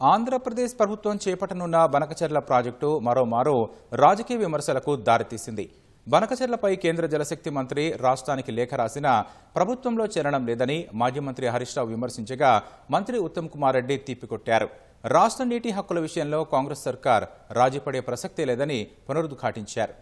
ఆంధ్రప్రదేశ్ ప్రభుత్వం చేపట్టనున్న బనకచెర్ల ప్రాజెక్టు మరోమారు రాజకీయ విమర్శలకు దారితీసింది. బనకచెర్లపై కేంద్ర జలశక్తి మంత్రి రాష్ట్రానికి లేఖ రాసినా ప్రభుత్వంలో చేరడం లేదని మాజీ మంత్రి హరీష్ రావు విమర్శించగా మంత్రి ఉత్తమ్ కుమార్ రెడ్డి తిప్పికొట్టారు రాష్ట్ర నీటి హక్కుల విషయంలో కాంగ్రెస్ సర్కార్ రాజీపడే ప్రసక్తే లేదని పునరుద్ఘాటించారు.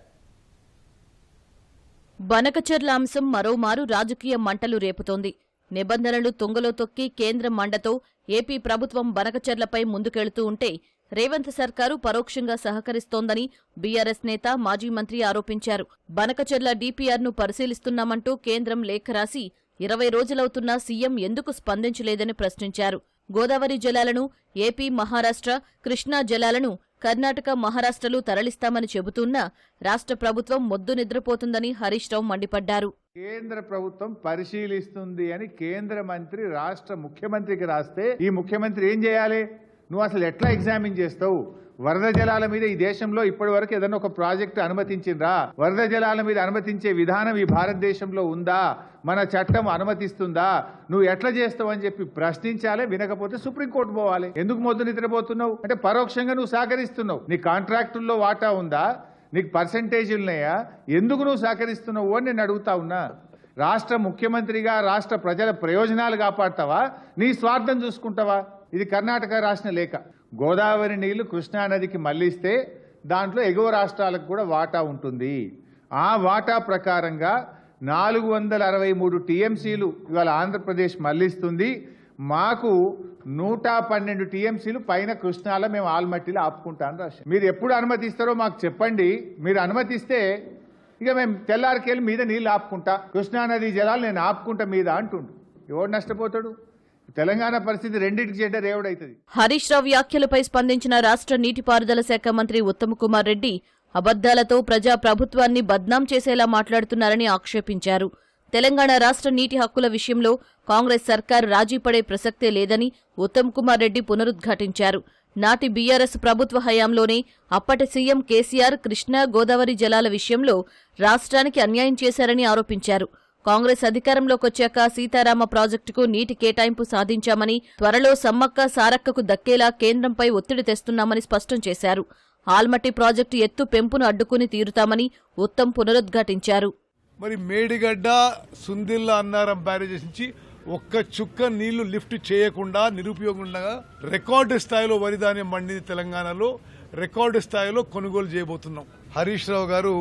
బనకచెర్ల అంశం మరోమారు రాజకీయ మంటలు రేపుతోంది. నిబంధనలు తుంగలో తొక్కి కేంద్రం మండతో ఏపీ ప్రభుత్వం బనకచెర్లపై ముందుకెళుతూ ఉంటే రేవంత్ సర్కారు పరోక్షంగా సహకరిస్తోందని బీఆర్ఎస్ నేత మాజీ మంత్రి ఆరోపించారు. బనకచెర్ల డీపీఆర్ను పరిశీలిస్తున్నామంటూ కేంద్రం లేఖ రాసి ఇరవై రోజులవుతున్నా సీఎం ఎందుకు స్పందించలేదని ప్రశ్నించారు. గోదావరి జలాలను ఏపీ మహారాష్ట్ర కృష్ణా జలాలను కర్ణాటక మహారాష్ట్రలు తరలిస్తామని చెబుతున్నా రాష్ట్ర ప్రభుత్వం మొద్దు నిద్రపోతుందని హరీష్ రావు మండిపడ్డారు. కేంద్ర ప్రభుత్వం పరిశీలిస్తుంది అని కేంద్ర మంత్రి రాష్ట్ర ముఖ్యమంత్రికి రాస్తే ఈ ముఖ్యమంత్రి ఏం చేయాలి? నువ్వు అసలు ఎట్లా ఎగ్జామిన్ చేస్తావు? వరద జలాల మీద ఈ దేశంలో ఇప్పటి వరకు ఏదైనా ఒక ప్రాజెక్టు అనుమతించిందా? వరద జలాల మీద అనుమతించే విధానం ఈ భారతదేశంలో ఉందా? మన చట్టం అనుమతిస్తుందా? నువ్వు ఎట్లా చేస్తావు అని చెప్పి ప్రశ్నించాలి వినకపోతే సుప్రీంకోర్టు పోవాలి. ఎందుకు మొద్దు నిద్రపోతున్నావు? అంటే పరోక్షంగా నువ్వు సహకరిస్తున్నావు. నీ కాంట్రాక్టుల్లో వాటా ఉందా? నీకు పర్సంటేజీలు ఉన్నాయా ఎందుకు నువ్వు సహకరిస్తున్నావు అని నేను అడుగుతా ఉన్నా. రాష్ట్ర ముఖ్యమంత్రిగా రాష్ట్ర ప్రజల ప్రయోజనాలు కాపాడతావా? నీ స్వార్థం చూసుకుంటావా? ఇది కర్ణాటక రాసిన లేఖ. గోదావరి నీళ్ళు కృష్ణానదికి మళ్ళిస్తే దాంట్లో ఎగువ రాష్ట్రాలకు కూడా వాటా ఉంటుంది. ఆ వాటా ప్రకారంగా నాలుగు వందల అరవై మూడు టీఎంసీలు ఇవాళ ఆంధ్రప్రదేశ్ మళ్ళిస్తుంది మాకు నూట పన్నెండు టీఎంసీలు పైన కృష్ణాలో మేము ఆల్మట్టిలో ఆపుకుంటాను రాశాం మీరు ఎప్పుడు అనుమతిస్తారో మాకు చెప్పండి. మీరు అనుమతిస్తే ఇక మేము తెల్లారికెళ్ళి మీద నీళ్ళు ఆపుకుంటా కృష్ణానది జలాలు నేను ఆపుకుంటా మీద అంటుండు. ఎవడు నష్టపోతాడు? తెలంగాణ పరిస్థితి రెండింటికి చెడ్డ రేవుడైతుంది హరీష్ రావు వ్యాఖ్యలపై స్పందించిన రాష్ట్ర నీటిపారుదల శాఖ మంత్రి ఉత్తమ్ కుమార్ రెడ్డి అబద్దాలతో ప్రజా ప్రభుత్వాన్ని బద్నాం చేసేలా మాట్లాడుతున్నారని ఆక్షేపించారు. తెలంగాణ రాష్ట్ర నీటి హక్కుల విషయంలో కాంగ్రెస్ సర్కార్ రాజీ పడే ప్రసక్తే లేదని ఉత్తమ్ కుమార్ రెడ్డి పునరుద్ఘాటించారు. నాటి బీఆర్ఎస్ ప్రభుత్వ హయాంలోనే అప్పటి సీఎం కేసీఆర్ కృష్ణా గోదావరి జలాల విషయంలో రాష్ట్రానికి అన్యాయం చేశారని ఆరోపించారు. కాంగ్రెస్ అధికారంలోకి వచ్చాక సీతారామ ప్రాజెక్టుకు నీటి కేటాయింపు సాధించామని త్వరలో సమ్మక్క సారక్కకు దక్కేలా కేంద్రంపై ఒత్తిడి తెస్తున్నామని స్పష్టం చేశారు. ఆల్మట్టి ప్రాజెక్టు ఎత్తు పెంపును అడ్డుకుని తీరుతామని ఉత్తమ్ పునరుద్ఘాటించారు. మరి మేడిగడ్డ సుందిల్ల అన్నారం బ్యారేజెస్ నుంచి ఒక్క చుక్క నీళ్ళు లిఫ్ట్ చేయకుండా నిరుపయోగంగా రికార్డు స్థాయిలో వరిధాన్యం మండింది తెలంగాణలో. రికార్డు స్థాయిలో కొనుగోలు చేయబోతున్నాం. హరీష్ రావు గారు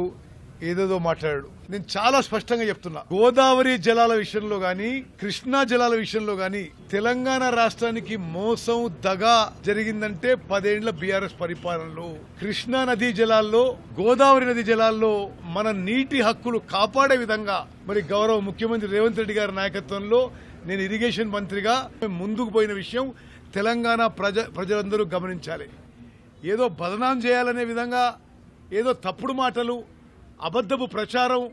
ఏదేదో మాట్లాడాడు. నేను చాలా స్పష్టంగా చెప్తున్నా. గోదావరి జలాల విషయంలో గాని కృష్ణా జలాల విషయంలో గాని తెలంగాణ రాష్ట్రానికి మోసం దగా జరిగిందంటే పదేండ్ల బీఆర్ఎస్ పరిపాలనలో. కృష్ణా నదీ జలాల్లో గోదావరి నది జలాల్లో మన నీటి హక్కులు కాపాడే విధంగా మరి గౌరవ ముఖ్యమంత్రి రేవంత్ రెడ్డి గారి నాయకత్వంలో నేను ఇరిగేషన్ మంత్రిగా ముందుకు పోయిన విషయం తెలంగాణ ప్రజ ప్రజలందరూ గమనించాలి. ఏదో బదనాం చేయాలనే విధంగా ఏదో తప్పుడు మాటలు అబద్ధపు ప్రచారం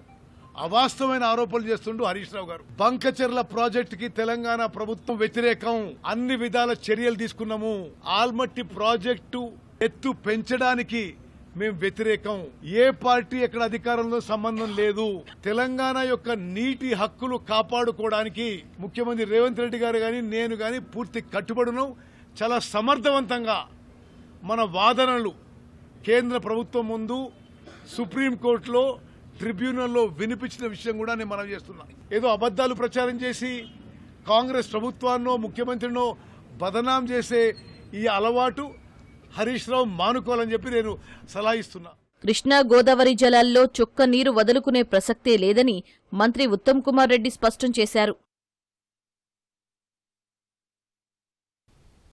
అవాస్తవమైన ఆరోపణలు చేస్తుండు హరీష్ రావు గారు. బంకచెర్ల ప్రాజెక్టుకి తెలంగాణ ప్రభుత్వం వ్యతిరేకం. అన్ని విధాల చర్యలు తీసుకున్నాము. ఆల్మట్టి ప్రాజెక్టు ఎత్తు పెంచడానికి మేము వ్యతిరేకం. ఏ పార్టీ ఎక్కడ అధికారంలో సంబంధం లేదు. తెలంగాణ యొక్క నీటి హక్కులు కాపాడుకోవడానికి ముఖ్యమంత్రి రేవంత్ రెడ్డి గారు గాని నేను గాని పూర్తి కట్టుబడును చాలా సమర్థవంతంగా మన వాదనలు కేంద్ర ప్రభుత్వం ముందు సుప్రీంకోర్టులో ట్రిబ్యునల్లో వినిపించిన విషయం కూడా నేను మనం చేస్తున్నా. ఏదో అబద్దాలు ప్రచారం చేసి కాంగ్రెస్ ప్రభుత్వాన్నో ముఖ్యమంత్రినో బదనాం చేసే ఈ అలవాటు హరీష్ రావు మానుకోవాలని చెప్పి నేను సలహా ఇస్తున్నా. కృష్ణా గోదావరి జలాల్లో చుక్క నీరు వదులుకునే ప్రసక్తే లేదని మంత్రి ఉత్తమ్ కుమార్ రెడ్డి స్పష్టం చేశారు.